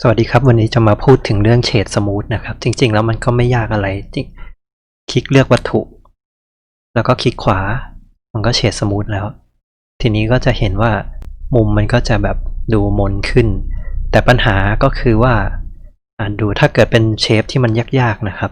สวัสดีครับ วันนี้จะมาพูดถึงเรื่องเฉดสมูทนะครับ จริง ๆ แล้วมันก็ไม่ยากอะไรจริงคลิกเลือกวัตถุ แล้วก็คลิกขวา มันก็เฉดสมูทแล้ว ทีนี้ก็จะเห็นว่ามุมมันก็จะแบบดูมนขึ้น แต่ปัญหาก็คือว่าอ่านดูถ้าเกิดเป็นเชฟที่มันยากๆนะครับ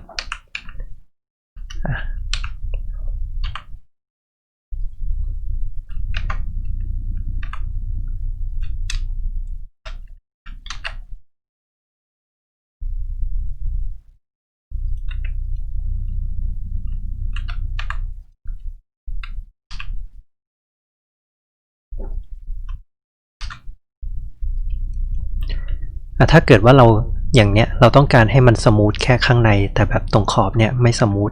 ถ้าเกิดว่าเราอย่างเนี้ยเราต้องการให้มันสมูทแค่ข้างใน แต่แบบตรงขอบเนี่ยไม่สมูท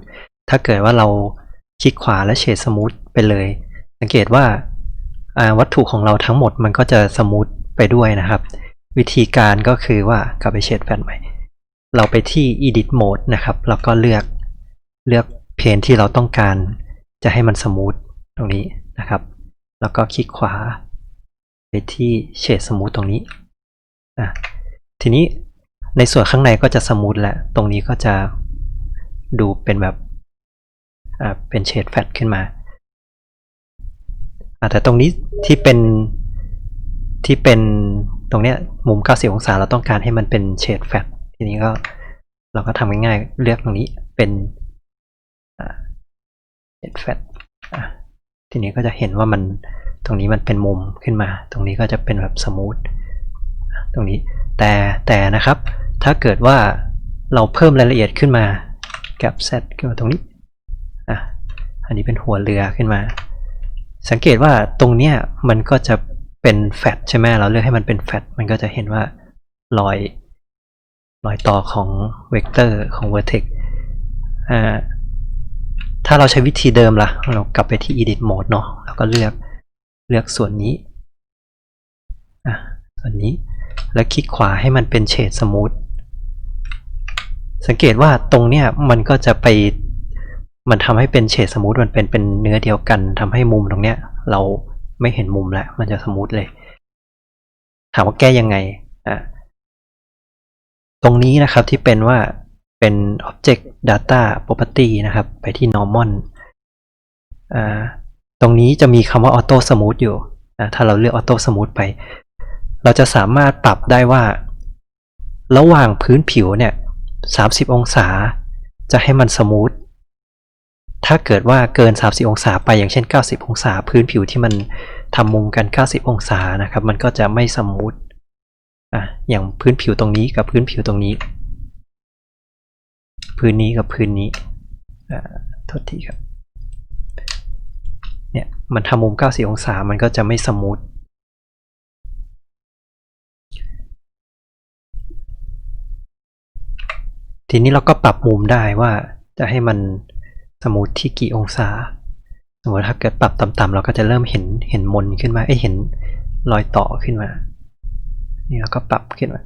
ถ้าเกิดว่าเราคลิกขวาและเฉดสมูทไปเลย สังเกตว่าอ่าวัตถุของเราทั้งหมดมันก็จะสมูทไปด้วยนะครับ วิธีการก็คือว่ากลับไปเฉดแฟนใหม่ เราไปที่ edit mode นะครับ แล้วก็เลือกเลือกเพนที่เราต้องการจะให้มันสมูทตรงนี้นะครับ แล้วก็คลิกขวาไปที่เฉดสมูทตรงนี้อะ ทีนี้ในส่วนข้างในก็จะสมูทแล้วตรงนี้ก็จะดูเป็นแบบอ่าเป็นเฉดแฟตขึ้นมาแต่ตรงนี้ที่เป็นที่เป็นตรงเนี้ยมุม 90 องศาเราต้องการให้มันเป็นเฉดแฟตทีนี้ก็เราก็ทำง่ายๆเลือกตรงนี้เป็นเฉดแฟตทีนี้ก็จะเห็นว่ามันตรงนี้มันเป็นมุมขึ้นมา ตรงนี้ก็จะเป็นแบบสมูทตรงนี้ แต่แต่นะครับ ถ้าเกิดว่าเราเพิ่มรายละเอียดขึ้นมากับ Z ขึ้นมาตรงนี้อะอันนี้เป็นหัวเรือขึ้นมา สังเกตว่าตรงเนี้ยมันก็จะเป็นแฟตใช่ไหมเราเลือกให้มันเป็นแฟตมันก็จะเห็นว่ารอยรอยต่อของเวกเตอร์ของ vertex อ่าถ้าเราใช้วิธีเดิมละ่ะ เรากลับไปที่ edit mode เนาะแล้วก็เลือกเลือกส่วนนี้อะส่วนนี้ แล้วคลิกขวาให้มันเป็นเฉดสมูทสังเกตว่าตรงเนี้ยมันก็จะไปมันทำให้เป็นเฉดสมูทมันเป็นเป็นเนื้อเดียวกันทำให้มุมตรงเนี้ย เราไม่เห็นมุมแล้วมันจะสมูทเลย ถามว่าแก้ยังไงอะตรงนี้นะครับที่เป็นว่าเป็น object data property นะครับ ไปที่ normal อ่าตรงนี้จะมีคำว่า auto smooth อยู่อ่าถ้าเราเลือก auto smooth ไป เราจะสามารถปรับได้ว่า ระหว่างพื้นผิวเนี่ย 30 องศา จะให้มันสมูท ถ้าเกิดว่าเกิน 30 องศาไปอย่างเช่น 90 องศา พื้นผิวที่มันทำมุมกัน 90 องศานะครับ มันก็จะไม่สมูทอะอย่างพื้นผิวตรงนี้กับพื้นผิวตรงนี้ พื้นนี้กับพื้นนี้อ่าโทษทีครับเนี่ยมันทำมุม 90 องศา มันก็จะไม่สมูท ทีนี้เราก็ปรับมุมได้ว่าจะให้มันสมูทที่กี่องศา สมมติถ้าเกิดปรับต่ำๆเราก็จะเริ่มเห็นเห็นมนขึ้นมาไอ้เห็นรอยต่อขึ้นมา นี่เราก็ปรับขึ้นมา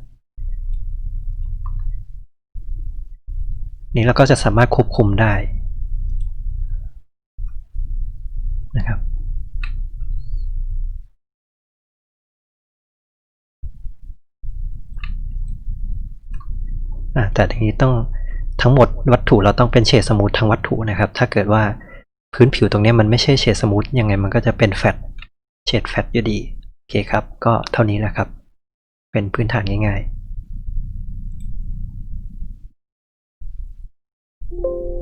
นี่เราก็จะสามารถควบคุมได้นะครับ อะ แต่ทีนี้ต้องทั้งหมดวัตถุเราต้องเป็นเฉดสมูททั้งวัตถุนะครับ ถ้าเกิดว่าพื้นผิวตรงนี้มันไม่ใช่เฉดสมูทยังไงมันก็จะเป็นแฟตเฉดแฟตอยู่ดีโอเคครับ ก็เท่านี้แหละครับ เป็นพื้นฐานง่ายๆ